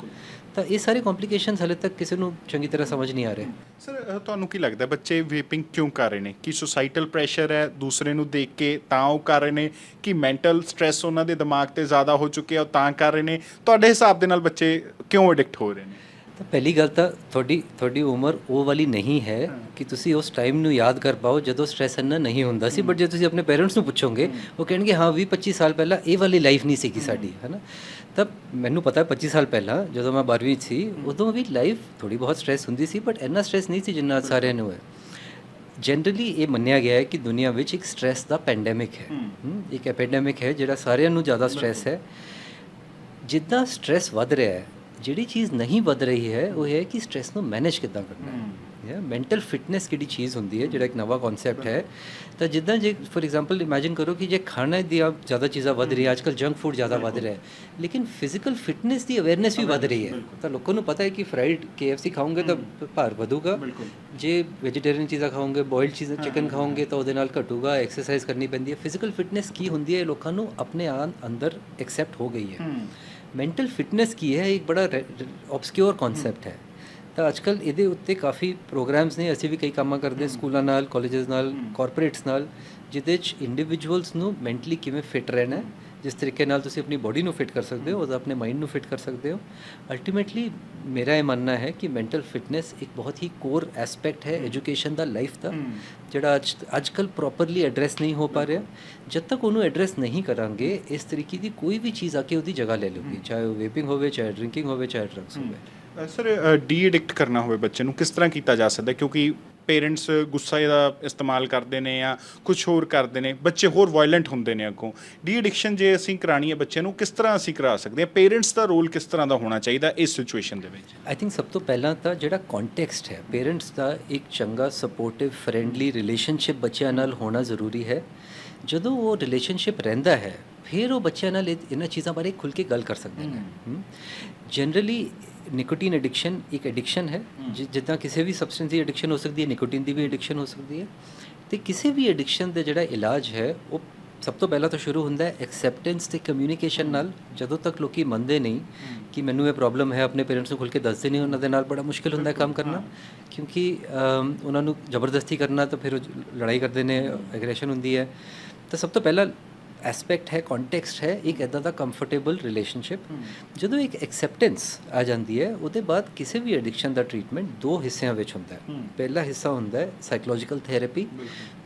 ਤਾਂ ਇਹ ਸਾਰੇ ਕੰਪਲਿਕੇਸ਼ਨਸ ਹਲੇ ਤੱਕ ਕਿਸੇ ਨੂੰ ਚੰਗੀ ਤਰ੍ਹਾਂ ਸਮਝ ਨਹੀਂ ਆ ਰਹੇ। ਸਰ ਤੁਹਾਨੂੰ ਕੀ ਲੱਗਦਾ ਬੱਚੇ ਵੇਪਿੰਗ ਕਿਉਂ ਕਰ ਰਹੇ ਨੇ? ਕੀ ਸੋਸਾਈਟਲ ਪ੍ਰੈਸ਼ਰ ਹੈ ਦੂਸਰੇ ਨੂੰ ਦੇਖ ਕੇ ਤਾਂ ਉਹ ਕਰ ਰਹੇ ਨੇ? ਕਿ ਮੈਂਟਲ ਸਟ੍ਰੈਸ ਉਹਨਾਂ ਦੇ ਦਿਮਾਗ ਤੇ ਜ਼ਿਆਦਾ ਹੋ ਚੁੱਕਿਆ ਉਹ ਤਾਂ ਕਰ ਰਹੇ ਨੇ? ਤੁਹਾਡੇ ਹਿਸਾਬ ਦੇ ਨਾਲ ਬੱਚੇ ਕਿਉਂ ਐਡਿਕਟ ਹੋ ਰਹੇ ਨੇ? ਤਾਂ ਪਹਿਲੀ ਗੱਲ ਤਾਂ ਤੁਹਾਡੀ ਤੁਹਾਡੀ ਉਮਰ ਉਹ ਵਾਲੀ ਨਹੀਂ ਹੈ ਕਿ ਤੁਸੀਂ ਉਸ ਟਾਈਮ ਨੂੰ ਯਾਦ ਕਰ ਪਾਓ ਜਦੋਂ ਸਟ੍ਰੈਸ ਇੰਨਾ ਨਹੀਂ ਹੁੰਦਾ ਸੀ ਬਟ ਜੇ ਤੁਸੀਂ ਆਪਣੇ ਪੇਰੈਂਟਸ ਨੂੰ ਪੁੱਛੋਗੇ ਉਹ ਕਹਿਣਗੇ ਹਾਂ 20 25 ਸਾਲ ਪਹਿਲਾਂ ਇਹ ਵਾਲੀ ਲਾਈਫ ਨਹੀਂ ਸੀਗੀ ਸਾਡੀ ਹੈ ਨਾ ਤਾਂ ਮੈਨੂੰ ਪਤਾ ਹੈ 25 ਸਾਲ ਪਹਿਲਾਂ ਜਦੋਂ ਮੈਂ 12ਵੀਂ 'ਚ ਸੀ ਉਦੋਂ ਵੀ ਲਾਈਫ ਥੋੜੀ ਬਹੁਤ ਸਟ੍ਰੈਸ ਹੁੰਦੀ ਸੀ ਬਟ ਇੰਨਾ ਸਟ੍ਰੈਸ ਨਹੀਂ ਸੀ ਜਿੰਨਾ ਸਾਰਿਆਂ ਨੂੰ ਹੈ। ਜਨਰਲੀ ਇਹ ਮੰਨਿਆ ਗਿਆ ਹੈ ਕਿ ਦੁਨੀਆ ਵਿੱਚ ਇੱਕ ਸਟ੍ਰੈਸ ਦਾ ਪੈਂਡੈਮਿਕ ਹੈ। ਇੱਕ ਐਪੀਡੈਮਿਕ ਹੈ ਜਿਹੜਾ ਸਾਰਿਆਂ ਨੂੰ ਜ਼ਿਆਦਾ ਸਟ੍ਰੈਸ ਹੈ। ਜਿੱਦਾਂ ਸਟ੍ਰੈਸ ਵੱਧ ਰਿਹਾ ਹੈ ਜਿਹੜੀ ਚੀਜ਼ ਨਹੀਂ ਵੱਧ ਰਹੀ ਹੈ ਉਹ ਹੈ ਕਿ ਸਟ੍ਰੈਸ ਨੂੰ ਮੈਨੇਜ ਕਿੱਦਾਂ ਕਰਨਾ ਹੈ। ਹੈ। ਮੈਂਟਲ ਫਿਟਨੈਸ ਕਿਹੜੀ ਚੀਜ਼ ਹੁੰਦੀ ਹੈ ਜਿਹੜਾ ਇੱਕ ਨਵਾਂ ਕਨਸੈਪਟ ਹੈ। ਤਾਂ ਜਿੱਦਾਂ ਜੇ ਫੋਰ ਐਗਜ਼ਾਮਪਲ ਇਮੇਜਿਨ ਕਰੋ ਕਿ ਜੇ ਖਾਣਾ ਦੀਆਂ ਜ਼ਿਆਦਾ ਚੀਜ਼ਾਂ ਵੱਧ ਰਹੀ ਹੈ। ਅੱਜਕੱਲ ਜੰਕ ਫੂਡ ਜ਼ਿਆਦਾ ਵੱਧ ਰਿਹਾ ਹੈ। ਲੇਕਿਨ ਫਿਜ਼ੀਕਲ ਫਿਟਨੈਸ ਦੀ ਅਵੇਅਰਨੈਸ ਵੀ ਵੱਧ ਰਹੀ ਹੈ। ਤਾਂ ਲੋਕਾਂ ਨੂੰ ਪਤਾ ਹੈ ਕਿ ਫਰਾਈਡ KFC ਖਾਓਗੇ ਤਾਂ ਭਾਰ ਵਧੂਗਾ। ਜੇ ਵੈਜੀਟੇਰੀਅਨ ਚੀਜ਼ਾਂ ਖਾਓਗੇ ਬੋਇਲਡ ਚੀਜ਼ਾਂ ਚਿਕਨ ਖਾਓਗੇ ਤਾਂ ਉਹਦੇ ਨਾਲ ਘਟੂਗਾ ਐਕਸਰਸਾਈਜ਼ ਕਰਨੀ ਪੈਂਦੀ ਹੈ। ਫਿਜ਼ੀਕਲ ਫਿਟਨੈਸ ਕੀ ਹੁੰਦੀ ਹੈ ਲੋਕਾਂ ਨੂੰ ਆਪਣੇ ਅੰਦਰ ਐਕਸੈਪਟ ਹੋ ਗਈ ਹੈ। ਮੈਂਟਲ ਫਿਟਨੈਸ ਕੀ ਹੈ ਇੱਕ ਬੜਾ ਆਬਸਕਿਉਰ ਕਨਸੈਪਟ ਹੈ ਤਾਂ ਅੱਜਕੱਲ ਇਹਦੇ ਉੱਤੇ ਕਾਫੀ ਪ੍ਰੋਗਰਾਮਸ ਨੇ ਅਸੀਂ ਵੀ ਕਈ ਕੰਮਾਂ ਕਰਦੇ ਸਕੂਲਾਂ ਨਾਲ ਕਾਲਜਸ ਨਾਲ ਕਾਰਪੋਰੇਟਸ ਨਾਲ ਜਿਹਦੇ ਚ ਇੰਡੀਵਿਜੂਅਲਸ ਨੂੰ ਮੈਂਟਲੀ ਕਿਵੇਂ ਫਿਟ ਰਹਿਣਾ ਜਿਸ ਤਰੀਕੇ ਨਾਲ ਤੁਸੀਂ ਆਪਣੀ ਬਾਡੀ ਨੂੰ ਫਿਟ ਕਰ ਸਕਦੇ ਹੋ ਉਹਦਾ ਆਪਣੇ ਮਾਈਂਡ ਨੂੰ ਫਿਟ ਕਰ ਸਕਦੇ ਹੋ। ਅਲਟੀਮੇਟਲੀ ਮੇਰਾ ਇਹ ਮੰਨਣਾ ਹੈ ਕਿ ਮੈਂਟਲ ਫਿਟਨੈਸ ਇੱਕ ਬਹੁਤ ਹੀ ਕੋਰ ਐਸਪੈਕਟ ਹੈ ਐਜੂਕੇਸ਼ਨ ਦਾ ਲਾਈਫ ਦਾ ਜਿਹੜਾ ਅੱਜ ਅੱਜਕੱਲ ਪ੍ਰੋਪਰਲੀ ਐਡਰੈਸ ਨਹੀਂ ਹੋ ਪਾ ਰਿਹਾ। ਜਦ ਤੱਕ ਉਹਨੂੰ ਐਡਰੈਸ ਨਹੀਂ ਕਰਾਂਗੇ ਇਸ ਤਰੀਕੇ ਦੀ ਕੋਈ ਵੀ ਚੀਜ਼ ਆ ਕੇ ਉਹਦੀ ਜਗ੍ਹਾ ਲੈ ਲਊਗੀ ਚਾਹੇ ਉਹ ਵੇਪਿੰਗ ਹੋਵੇ ਚਾਹੇ ਡਰਿੰਕਿੰਗ ਹੋਵੇ ਚਾਹੇ ਡਰੱਗਸ ਹੋਵੇ। ਸਰ ਡੀ ਐਡਿਕਟ ਕਰਨਾ ਹੋਵੇ ਬੱਚੇ ਨੂੰ ਕਿਸ ਤਰ੍ਹਾਂ ਕੀਤਾ ਜਾ ਸਕਦਾ? ਕਿਉਂਕਿ ਪੇਰੈਂਟਸ ਗੁੱਸਾ ਦਾ ਇਸਤੇਮਾਲ ਕਰਦੇ ਨੇ ਜਾਂ ਕੁਝ ਹੋਰ ਕਰਦੇ ਨੇ ਬੱਚੇ ਹੋਰ ਵਾਇਲੈਂਟ ਹੁੰਦੇ ਨੇ ਅੱਗੋਂ। ਡੀ ਐਡਿਕਸ਼ਨ ਜੇ ਅਸੀਂ ਕਰਾਣੀ ਹੈ ਬੱਚੇ ਨੂੰ ਕਿਸ ਤਰ੍ਹਾਂ ਅਸੀਂ ਕਰਾ ਸਕਦੇ ਹਾਂ? ਪੇਰੈਂਟਸ ਦਾ ਰੋਲ ਕਿਸ ਤਰ੍ਹਾਂ ਦਾ ਹੋਣਾ ਚਾਹੀਦਾ ਇਸ ਸਿਚੁਏਸ਼ਨ ਦੇ ਵਿੱਚ? ਆਈ ਥਿੰਕ ਸਭ ਤੋਂ ਪਹਿਲਾਂ ਤਾਂ ਜਿਹੜਾ ਕੰਟੈਕਸਟ ਹੈ ਪੇਰੈਂਟਸ ਦਾ ਇੱਕ ਚੰਗਾ ਸਪੋਰਟਿਵ ਫ੍ਰੈਂਡਲੀ ਰਿਲੇਸ਼ਨਸ਼ਿਪ ਬੱਚਿਆਂ ਨਾਲ ਹੋਣਾ ਜ਼ਰੂਰੀ ਹੈ। ਜਦੋਂ ਉਹ ਰਿਲੇਸ਼ਨਸ਼ਿਪ ਰਹਿੰਦਾ ਹੈ ਫਿਰ ਉਹ ਬੱਚਿਆਂ ਨਾਲ ਇਹ- ਇਹਨਾਂ ਚੀਜ਼ਾਂ ਬਾਰੇ ਖੁੱਲ ਕੇ ਗੱਲ ਕਰ ਸਕਦੇ ਨੇ। ਜਨਰਲੀ ਨਿਕੋਟੀਨ ਐਡਿਕਸ਼ਨ ਇੱਕ ਐਡਿਕਸ਼ਨ ਹੈ ਜਿੱਦਾਂ ਕਿਸੇ ਵੀ ਸਬਸਟੈਂਸ ਦੀ ਐਡਿਕਸ਼ਨ ਹੋ ਸਕਦੀ ਹੈ ਨਿਕੋਟੀਨ ਦੀ ਵੀ ਐਡਿਕਸ਼ਨ ਹੋ ਸਕਦੀ ਹੈ ਤੇ ਕਿਸੇ ਵੀ ਐਡਿਕਸ਼ਨ ਦਾ ਜਿਹੜਾ ਇਲਾਜ ਹੈ ਉਹ ਸਭ ਤੋਂ ਪਹਿਲਾਂ ਤਾਂ ਸ਼ੁਰੂ ਹੁੰਦਾ ਹੈ ਐਕਸੈਪਟੈਂਸ ਤੇ ਕਮਿਊਨੀਕੇਸ਼ਨ ਨਾਲ ਜਦੋਂ ਤੱਕ ਲੋਕੀ ਮੰਨਦੇ ਨਹੀਂ ਕਿ ਮੈਨੂੰ ਇਹ ਪ੍ਰੋਬਲਮ ਹੈ ਆਪਣੇ ਪੇਰੈਂਟਸ ਨੂੰ ਖੁੱਲ ਕੇ ਦੱਸਦੇ ਨਹੀਂ ਉਹਨਾਂ ਦੇ ਨਾਲ ਬੜਾ ਮੁਸ਼ਕਿਲ ਹੁੰਦਾ ਕੰਮ ਕਰਨਾ ਕਿਉਂਕਿ ਉਹਨਾਂ ਨੂੰ ਜ਼ਬਰਦਸਤੀ ਕਰਨਾ ਤਾਂ ਫਿਰ ਲੜਾਈ ਕਰਦੇ ਨੇ ਐਗਰੈਸ਼ਨ ਹੁੰਦੀ ਹੈ ਤਾਂ ਸਭ ਤੋਂ ਪਹਿਲਾ ਐਸਪੈਕਟ ਹੈ ਕੰਟੈਕਸਟ ਹੈ ਇੱਕ ਇਦਾਂ ਦਾ ਕੰਫਰਟੇਬਲ ਰਿਲੇਸ਼ਨਸ਼ਿਪ ਜਦੋਂ ਇੱਕ ਐਕਸੈਪਟੈਂਸ ਆ ਜਾਂਦੀ ਹੈ ਉਹਦੇ ਬਾਅਦ ਕਿਸੇ ਵੀ ਐਡਿਕਸ਼ਨ ਦਾ ਟ੍ਰੀਟਮੈਂਟ ਦੋ ਹਿੱਸਿਆਂ ਵਿੱਚ ਹੁੰਦਾ ਹੈ। ਪਹਿਲਾ ਹਿੱਸਾ ਹੁੰਦਾ ਹੈ ਸਾਈਕੋਲੋਜੀਕਲ ਥੈਰੇਪੀ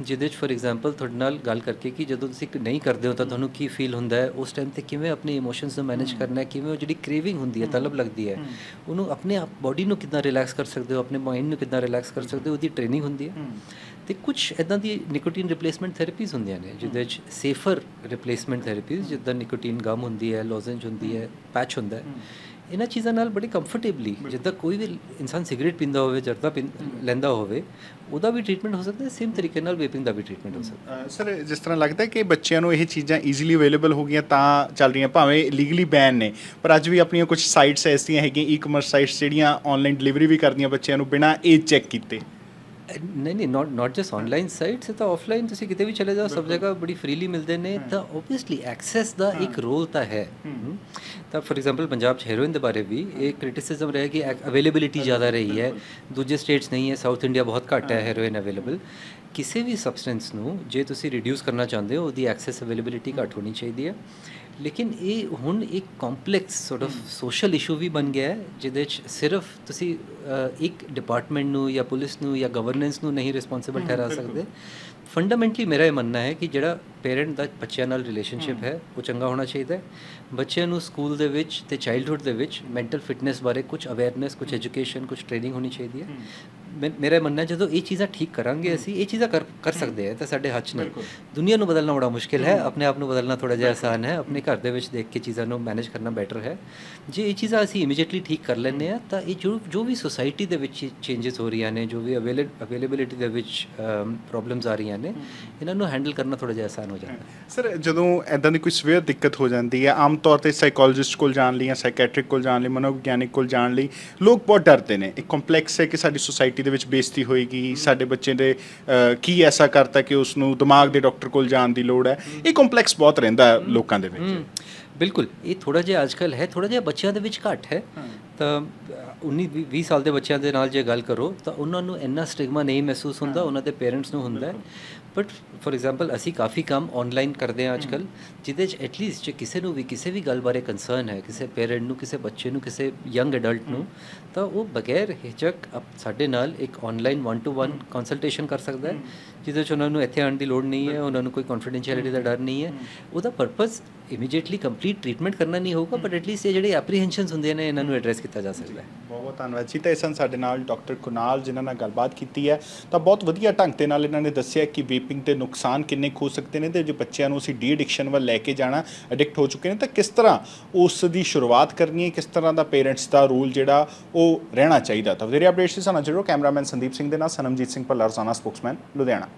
ਜਿਹਦੇ ਵਿੱਚ ਫੋਰ ਐਗਜ਼ਾਮਪਲ ਤੁਹਾਡੇ ਨਾਲ ਗੱਲ ਕਰਕੇ ਕਿ ਜਦੋਂ ਤੁਸੀਂ ਇੱਕ ਨਹੀਂ ਕਰਦੇ ਹੋ ਤਾਂ ਤੁਹਾਨੂੰ ਕੀ ਫੀਲ ਹੁੰਦਾ ਹੈ? ਉਸ ਟਾਈਮ ਤੇ ਕਿਵੇਂ ਆਪਣੇ ਇਮੋਸ਼ਨਸ ਨੂੰ ਮੈਨੇਜ ਕਰਨਾ ਹੈ? ਕਿਵੇਂ ਉਹ ਜਿਹੜੀ ਕ੍ਰੇਵਿੰਗ ਹੁੰਦੀ ਹੈ ਤਲਬ ਲੱਗਦੀ ਹੈ ਉਹਨੂੰ ਆਪਣੇ ਆਪ ਬਾਡੀ ਨੂੰ ਕਿੱਦਾਂ ਰਿਲੈਕਸ ਕਰ ਸਕਦੇ ਹੋ? ਆਪਣੇ ਮਾਈਂਡ ਨੂੰ ਕਿੱਦਾਂ ਰਿਲੈਕਸ ਕਰ ਸਕਦੇ ਹੋ? ਉਹਦੀ ਟ੍ਰੇਨਿੰਗ ਹੁੰਦੀ ਹੈ। ਤੇ ਕੁਝ ਇਦਾਂ ਦੀ ਨਿਕੋਟੀਨ ਰਿਪਲੇਸਮੈਂਟ ਥੈਰੇਪੀਜ਼ ਹੁੰਦੀਆਂ ਨੇ ਜਿਹਦੇ ਵਿੱਚ ਸੇਫਰ ਰਿਪਲੇਸਮੈਂਟ ਥੈਰੇਪੀਜ਼ ਜਿੱਦਾਂ ਨਿਕੋਟੀਨ ਗਮ ਹੁੰਦੀ ਹੈ ਲੋਜ਼ੈਂਜ ਹੁੰਦੀ ਹੈ ਪੈਚ ਹੁੰਦਾ ਹੈ। ਇਹਨਾਂ ਚੀਜ਼ਾਂ ਨਾਲ ਬੜੀ ਕੰਫਰਟੇਬਲੀ ਜਿੱਦਾਂ ਕੋਈ ਵੀ ਇਨਸਾਨ ਸਿਗਰਟ ਪੀਂਦਾ ਹੋਵੇ ਜਰਦਾ ਲੈਂਦਾ ਹੋਵੇ ਉਹਦਾ ਵੀ ਟ੍ਰੀਟਮੈਂਟ ਹੋ ਸਕਦਾ ਹੈ ਸੇਮ ਤਰੀਕੇ ਨਾਲ ਵੇਪਿੰਗ ਦਾ ਵੀ ਟ੍ਰੀਟਮੈਂਟ ਹੋ ਸਕਦਾ। ਸਰ ਜਿਸ ਤਰ੍ਹਾਂ ਲੱਗਦਾ ਹੈ ਕਿ ਬੱਚਿਆਂ ਨੂੰ ਇਹ ਚੀਜ਼ਾਂ ਈਜ਼ੀਲੀ ਅਵੇਲੇਬਲ ਹੋ ਗਈਆਂ ਤਾਂ ਚੱਲ ਰਹੀਆਂ ਭਾਵੇਂ ਲੀਗਲੀ ਬੈਨ ਨੇ ਪਰ ਅੱਜ ਵੀ ਆਪਣੀਆਂ ਕੁਝ ਸਾਈਟਸ ਐਸੀਆਂ ਹੈਗੀਆਂ ਈ-ਕਮਰਸ ਸਾਈਟਸ ਜਿਹੜੀਆਂ ਆਨਲਾਈਨ ਡਿਲੀਵਰੀ ਵੀ ਕਰਦੀਆਂ ਬੱਚਿਆਂ ਨੂੰ ਬਿਨਾਂ ਏਜ ਚੈੱਕ ਕੀਤੇ। ਨਹੀਂ ਨਹੀਂ not not just online sites ਤਾਂ ਆਫਲਾਈਨ ਤੁਸੀਂ ਕਿਤੇ ਵੀ ਚਲੇ ਜਾਓ ਸਭ ਜਗ੍ਹਾ ਬੜੀ ਫ੍ਰੀਲੀ ਮਿਲਦੇ ਨੇ ਤਾਂ ਓਬਵੀਅਸਲੀ ਐਕਸੈਸ ਦਾ ਇੱਕ ਰੋਲ ਤਾਂ ਹੈ। ਤਾਂ ਫੋਰ ਐਗਜ਼ਾਮਪਲ ਪੰਜਾਬ 'ਚ ਹੈਰੋਇਨ ਦੇ ਬਾਰੇ ਵੀ ਇਹ ਕ੍ਰਿਟਿਸਿਜ਼ਮ ਰਿਹਾ ਕਿ ਅਵੇਲੇਬਿਲਿਟੀ ਜ਼ਿਆਦਾ ਰਹੀ ਹੈ ਦੂਜੇ ਸਟੇਟਸ ਨਹੀਂ ਹੈ ਸਾਊਥ ਇੰਡੀਆ ਬਹੁਤ ਘੱਟ ਹੈ ਹੈਰੋਇਨ ਅਵੇਲੇਬਲ ਕਿਸੇ ਵੀ ਸਬਸਟੈਂਸ ਨੂੰ ਜੇ ਤੁਸੀਂ ਰਿਡਿਊਸ ਕਰਨਾ ਚਾਹੁੰਦੇ ਹੋ ਉਹਦੀ ਐਕਸੈਸ ਅਵੇਲੇਬਿਲਿਟੀ ਘੱਟ ਹੋਣੀ ਚਾਹੀਦੀ ਹੈ ਲੇਕਿਨ ਇਹ ਹੁਣ ਇੱਕ complex sort of social issue ਵੀ ਬਣ ਗਿਆ ਹੈ ਜਿਹਦੇ 'ਚ ਸਿਰਫ ਤੁਸੀਂ ਇੱਕ ਡਿਪਾਰਟਮੈਂਟ ਨੂੰ ਜਾਂ ਪੁਲਿਸ ਨੂੰ ਜਾਂ ਗਵਰਨੈਂਸ ਨੂੰ ਨਹੀਂ ਰਿਸਪੌਂਸਿਬਲ ਠਹਿਰਾ ਸਕਦੇ। ਫੰਡਾਮੈਂਟਲੀ ਮੇਰਾ ਇਹ ਮੰਨਣਾ ਹੈ ਕਿ ਜਿਹੜਾ ਪੇਰੈਂਟ ਦਾ ਬੱਚਿਆਂ ਨਾਲ ਰਿਲੇਸ਼ਨਸ਼ਿਪ ਹੈ ਉਹ ਚੰਗਾ ਹੋਣਾ ਚਾਹੀਦਾ ਹੈ। ਬੱਚਿਆਂ ਨੂੰ ਸਕੂਲ ਦੇ ਵਿੱਚ ਤੇ ਚਾਈਲਡਹੁੱਡ ਦੇ ਵਿੱਚ ਮੈਂਟਲ ਫਿਟਨੈਸ ਬਾਰੇ ਕੁਝ ਅਵੇਅਰਨੈਸ ਕੁਝ ਐਜੂਕੇਸ਼ਨ ਕੁਝ ਟ੍ਰੇਨਿੰਗ ਹੋਣੀ ਚਾਹੀਦੀ ਹੈ। ਮੇਰਾ ਮੰਨਣਾ ਜਦੋਂ ਇਹ ਚੀਜ਼ਾਂ ਠੀਕ ਕਰਾਂਗੇ ਅਸੀਂ ਇਹ ਚੀਜ਼ਾਂ ਕਰ ਕਰ ਸਕਦੇ ਹਾਂ ਤਾਂ ਸਾਡੇ ਹੱਥ 'ਚ ਨੇ। ਦੁਨੀਆ ਨੂੰ ਬਦਲਣਾ ਬੜਾ ਮੁਸ਼ਕਿਲ ਹੈ ਆਪਣੇ ਆਪ ਨੂੰ ਬਦਲਣਾ ਥੋੜਾ ਜਿਹਾ ਆਸਾਨ ਹੈ ਆਪਣੇ ਘਰ ਦੇ ਵਿੱਚ ਦੇਖ ਕੇ ਚੀਜ਼ਾਂ ਨੂੰ ਮੈਨੇਜ ਕਰਨਾ ਬੈਟਰ ਹੈ। ਜੇ ਇਹ ਚੀਜ਼ਾਂ ਅਸੀਂ ਇਮੀਡੀਏਟਲੀ ਠੀਕ ਕਰ ਲੈਂਦੇ ਆ ਤਾਂ ਇਹ ਜੋ ਜੋ ਵੀ ਸੋਸਾਇਟੀ ਦੇ ਵਿੱਚ ਚੇਂਜਸ ਹੋ ਰਹੀਆਂ ਨੇ ਜੋ ਵੀ ਅਵੇਲੇਬਿਲਿਟੀ ਦੇ ਵਿੱਚ ਪ੍ਰੋਬਲਮਸ ਆ ਰਹੀਆਂ ਨੇ ਇਹਨਾਂ ਨੂੰ ਹੈਂਡਲ ਕਰਨਾ ਥੋੜਾ ਜਿਹਾ ਆਸਾਨ ਹੋ ਜਾਂਦਾ। ਸਰ ਜਦੋਂ ਐਦਾਂ ਦੀ ਕੋਈ ਸਵੇਅਰ ਦਿੱਕਤ ਹੋ ਜਾਂਦੀ ਹੈ ਆਮ ਤੌਰ ਤੇ ਸਾਈਕੋਲੋਜਿਸਟ ਕੋਲ ਜਾਣ ਲਈ ਜਾਂ ਸਾਈਕੈਟ੍ਰਿਕ ਕੋਲ ਜਾਣ ਲਈ ਮਨੋਵਿਗਿਆਨਿਕ ਕੋਲ ਜਾਣ ਲਈ ਲੋਕ ਬਹੁਤ ਡਰਦੇ ਨੇ। ਇੱਕ ਕੰਪਲੈਕਸ ਹੈ ਕਿ ਸਾਡੀ ਸੋਸਾਇਟੀ ਦੇ ਵਿੱਚ ਬੇਇੱਜ਼ਤੀ ਹੋਏਗੀ ਸਾਡੇ ਬੱਚੇ ਦੇ ਕੀ ਐਸਾ ਕਰਤਾ ਕਿ ਉਸ ਨੂੰ ਦਿਮਾਗ ਦੇ ਡਾਕਟਰ ਕੋਲ ਜਾਣ ਦੀ ਲੋੜ ਹੈ। ਇਹ ਕੰਪਲੈਕਸ ਬਹੁਤ ਰਹਿੰਦਾ ਹੈ ਲੋਕਾਂ ਦੇ ਵਿੱਚ। ਬਿਲਕੁਲ। ਇਹ ਥੋੜਾ ਜਿਹਾ ਅੱਜਕੱਲ ਹੈ ਥੋੜਾ ਜਿਹਾ ਬੱਚਿਆਂ ਦੇ ਵਿੱਚ ਘੱਟ ਹੈ। ਤਾਂ 19 20 ਸਾਲ ਦੇ ਬੱਚਿਆਂ ਦੇ ਨਾਲ ਜੇ ਗੱਲ ਕਰੋ ਤਾਂ ਉਹਨਾਂ ਨੂੰ ਇੰਨਾ ਸਟਿਗਮਾ ਨਹੀਂ ਮਹਿਸੂਸ ਹੁੰਦਾ ਉਹਨਾਂ ਦੇ ਪੇਰੈਂਟਸ ਨੂੰ ਹੁੰਦਾ ਹੈ। ਬਟ ਫੋਰ ਐਗਜ਼ਾਮਪਲ ਅਸੀਂ ਕਾਫੀ ਕੰਮ ਆਨਲਾਈਨ ਕਰਦੇ ਹਾਂ ਅੱਜਕੱਲ ਜਿਹਦੇ ਚ ਐਟਲੀਸਟ ਜੇ ਕਿਸੇ ਨੂੰ ਵੀ ਕਿਸੇ ਵੀ ਗੱਲ ਬਾਰੇ ਕੰਸਰਨ ਹੈ ਕਿਸੇ ਪੇਰੈਂਟ ਨੂੰ ਕਿਸੇ ਬੱਚੇ ਨੂੰ ਕਿਸੇ ਯੰਗ ਐਡਲਟ ਨੂੰ ਤਾਂ ਉਹ ਬਗੈਰ ਹਿਚਕ ਸਾਡੇ ਨਾਲ ਇੱਕ ਆਨਲਾਈਨ 1 ਟੂ 1 ਕੰਸਲਟੇਸ਼ਨ ਕਰ ਸਕਦਾ ਹੈ। ਜਿਹਦੇ ਚ ਉਹਨਾਂ ਨੂੰ ਇੱਥੇ ਆਉਣ ਦੀ ਲੋੜ ਨਹੀਂ ਹੈ ਉਹਨਾਂ ਨੂੰ ਕੋਈ ਕੌਨਫੀਡੈਂਸ਼ੀਅਲਿਟੀ ਦਾ ਡਰ ਨਹੀਂ ਹੈ। ਉਹਦਾ ਪਰਪਸ ਇਮੀਡੀਏਟਲੀ ਕੰਪਲੀਟ ਟ੍ਰੀਟਮੈਂਟ ਕਰਨਾ ਨਹੀਂ ਹੋਊਗਾ ਬਟ ਐਟਲੀਸਟ ਇਹ ਜਿਹੜੇ ਐਪਰੀਹੈਂਸ਼ਨਸ ਹੁੰਦੇ ਨੇ ਇਹਨਾਂ ਨੂੰ ਐਡਰੈਸ ਕੀਤਾ ਜਾ ਸਕਦਾ ਹੈ। ਬਹੁਤ ਬਹੁਤ ਧੰਨਵਾਦ। ਜੀ ਤਾਂ ਸਨ ਸਾਡੇ ਨਾਲ ਡਾਕਟਰ ਕੁਨਾਲ ਜਿਨ੍ਹਾਂ ਨਾਲ ਗੱਲਬਾਤ ਕੀਤੀ ਹੈ ਤਾਂ ਬਹੁਤ ਵਧੀਆ ਢੰਗ ਦੇ ਨਾਲ ਇਹਨਾਂ ਨੇ ਦੱਸਿਆ ਕਿ ਵੇਪਿੰਗ ਦੇ ਨੁਕਸਾਨ ਕਿੰਨੇ ਹੋ ਸਕਦੇ ਨੇ ਤੇ ਜੇ ਬੱਚਿਆਂ ਨੂੰ ਅਸੀਂ ਡੀ ਐਡਿਕਸ਼ਨ ਵੱਲ ਲੈ ਕੇ ਜਾਣਾ ਐਡਿਕਟ ਹੋ ਚੁੱਕੇ ਨੇ ਤਾਂ ਕਿਸ ਤਰ੍ਹਾਂ ਉਸ ਦੀ ਸ਼ੁਰੂਆਤ ਕਰਨੀ ਹੈ ਕਿਸ ਤਰ੍ਹਾਂ ਦਾ ਪੇਰੈਂਟਸ ਦਾ ਰੋਲ ਜਿਹੜਾ ਉਹ ਰਹਿਣਾ ਚਾਹੀਦਾ। ਤਾਂ ਵਧੇਰੇ ਅਪਡੇਟਸ ਸਾਨੂੰ ਜਰੂਰ ਕੈਮਰਾਮੈਨ ਸੰਦੀਪ ਸਿੰਘ ਦੇ ਨਾਲ ਸਨਮਜੀਤ ਸਿੰਘ ਭੱਲਾ ਰੋਜ਼ਾਨਾ ਸਪੋਕਸਮੈਨ ਲੁਧਿਆਣਾ।